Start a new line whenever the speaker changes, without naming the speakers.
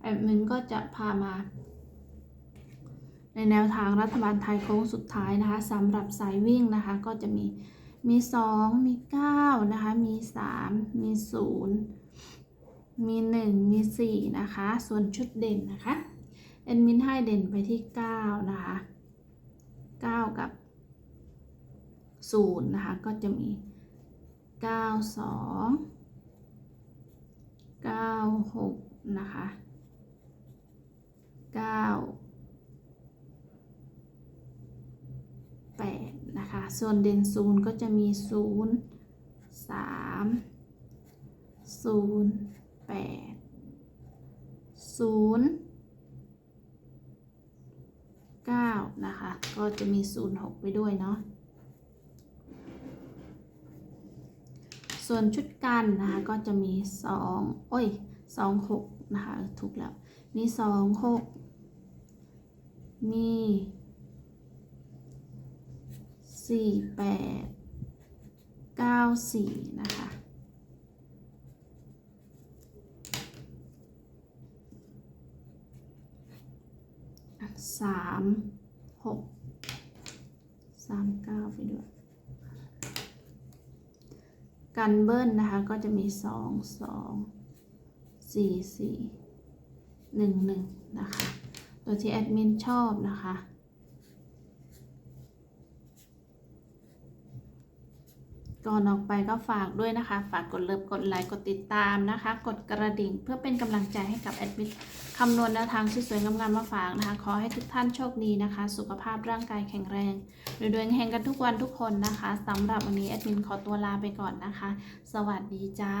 แอดมินก็จะพามา ในแนวทางรัฐบาลไทยโค้งสุดท้ายนะคะสำหรับสายวิ่งนะคะ ก็จะมีมี 2 มี 9 นะคะ มี 3 มี 0 มี 1 มี 4 นะคะ ส่วนชุดเด่นนะคะเอ็นมินให้เด่นไปที่ 9 นะคะ 9 กับ 0 นะคะ ก็จะมี 9 2 9 6 นะคะ 9 8 นะ คะส่วนเด่นศูนย์ก็จะมี0 3 0 8 0 9นะคะ ก็จะมี0 6ไปด้วยเนาะส่วนชุดกันนะคะ ก็จะมี2โอ้ย2 6นะคะ ถูกแล้ว มี2 6มี สี่แปดเก้าสี่นะคะ สามหกสามเก้าไปด้วย กันเบิ้ลนะคะก็จะมีสองสองสี่สี่หนึ่งหนึ่งนะคะ ตัวที่แอดมินชอบนะคะ ก่อนออกไปก็ฝากด้วยนะคะ ฝากกดเลิฟกดไลค์กดติดตามนะคะ กดกระดิ่งเพื่อเป็นกำลังใจให้กับแอดมินคำนวณแนวทางสวยงามๆมาฝากนะคะ ขอให้ทุกท่านโชคดีนะคะ สุขภาพร่างกายแข็งแรงรวยๆแห่งกันทุกวันทุกคนนะคะสำหรับวันนี้แอดมินขอตัวลาไปก่อนนะคะ สวัสดีจ้า